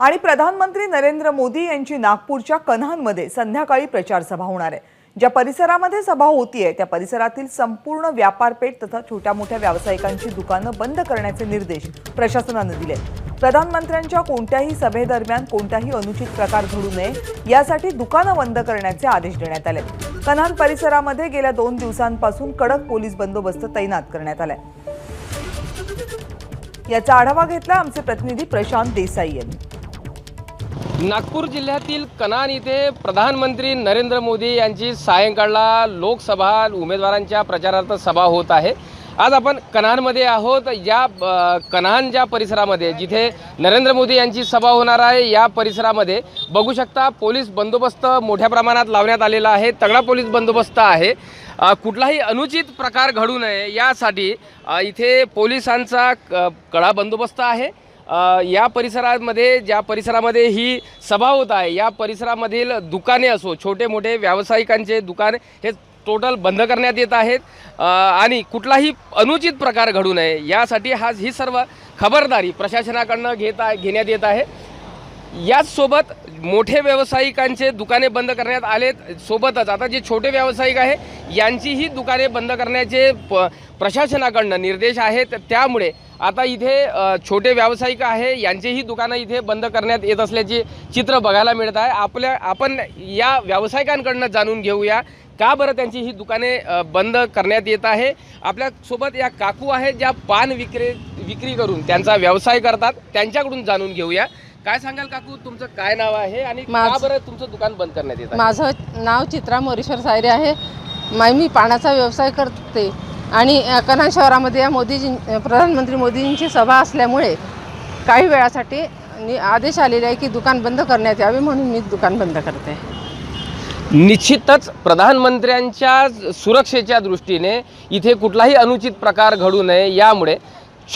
आणि प्रधानमंत्री नरेंद्र मोदी यांची नागपूरच्या कन्हानमध्ये संध्याकाळी प्रचार सभा होणार आहे. ज्या परिसरामध्ये सभा होतीये त्या परिसरातील संपूर्ण व्यापारपेठ तथा छोट्या मोठ्या व्यावसायिकांची दुकानं बंद करण्याचे निर्देश प्रशासनानं दिले. प्रधानमंत्र्यांच्या कोणत्याही सभेदरम्यान कोणताही अनुचित प्रकार घडू नये यासाठी दुकानं बंद करण्याचे आदेश देण्यात आले. कन्हान परिसरामध्ये गेल्या दोन दिवसांपासून कडक पोलीस बंदोबस्त तैनात करण्यात आलाय. याचा आढावा घेतला आमचे प्रतिनिधी प्रशांत देसाई यांनी. नागपूर जिल्ह्यातील कनान इथे प्रधानमंत्री नरेंद्र मोदी यांची सायंकाळला लोकसभा उमेदवारांच्या प्रचारार्थ सभा होत आहे. आज आपण कन्हानमध्ये आहोत. या अ, कन्हान ज्या परिसरामध्ये जिथे नरेंद्र मोदी यांची सभा होणार आहे या परिसरामध्ये बघू शकता पोलीस बंदोबस्त मोठ्या प्रमाणात लावण्यात आलेला आहे. तगडा पोलीस बंदोबस्त आहे. कुठलाही अनुचित प्रकार घडू नये यासाठी इथे पोलिसांचा क- कडा बंदोबस्त आहे. या परिसरामध्ये ज्या परिसरामध्ये ही सभा होत आहे या परिसरामधील दुकाने असो छोटे मोठे व्यावसायिकांचे दुकान हे टोटल बंद करण्यात येत आहेत. आणि कुठलाही अनुचित प्रकार घडू नये यासाठी हा ही सर्व खबरदारी प्रशासनाकडनं घेत आहे घेण्यात येत आहे. याचसोबत मोठे व्यावसायिकांचे दुकाने बंद करण्यात आलेत. सोबतच आता जे छोटे व्यावसायिक आहे यांचीही दुकाने बंद करण्याचे प प्रशासनाकडनं निर्देश आहेत. त्यामुळे आता इथे छोटे व्यावसायिक आहे यांचेही दुकानं इथे बंद करण्यात येत असल्याचे चित्र बघायला मिळत आहे. आपल्या आपण या व्यावसायिकांकडनं जाणून घेऊया का बरं त्यांची ही दुकाने बंद करण्यात येत आहे. आपल्यासोबत या काकू आहेत ज्या पान विक्रे विक्री करून त्यांचा व्यवसाय करतात. त्यांच्याकडून जाणून घेऊया. काय सांगाल काकू? तुमचं काय नाव आहे आणि का माझं- बरं तुमचं दुकान बंद करण्यात येत आहे? माझं नाव चित्रा मोरेश्वर सायरे आहे. मा मी पाण्याचा व्यवसाय करते. आणि कन्हान शहरामध्ये या मोदीजी प्रधानमंत्री मोदींची सभा असल्यामुळे काही वेळासाठी नि- आदेश आलेले आहे की दुकान बंद करण्यात यावे म्हणून मी दुकान बंद करते. निश्चितच प्रधानमंत्र्यांच्या सुरक्षेच्या दृष्टीने इथे कुठलाही अनुचित प्रकार घडू नये यामुळे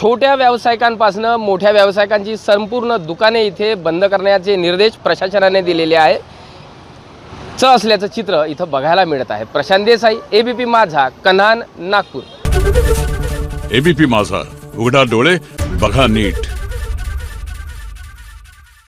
छोट्या व्यावसायिकांपासनं मोठ्या व्यावसायिकांची संपूर्ण दुकाने इथे बंद करण्याचे निर्देश प्रशासनाने दिलेले आहे. च असल्याचं चित्र इथं बघायला मिळत आहे. प्रशांत देसाई एबीपी माझा कन्हान नागपूर. एबीपी माझा. उघडा डोळे बघा नीट.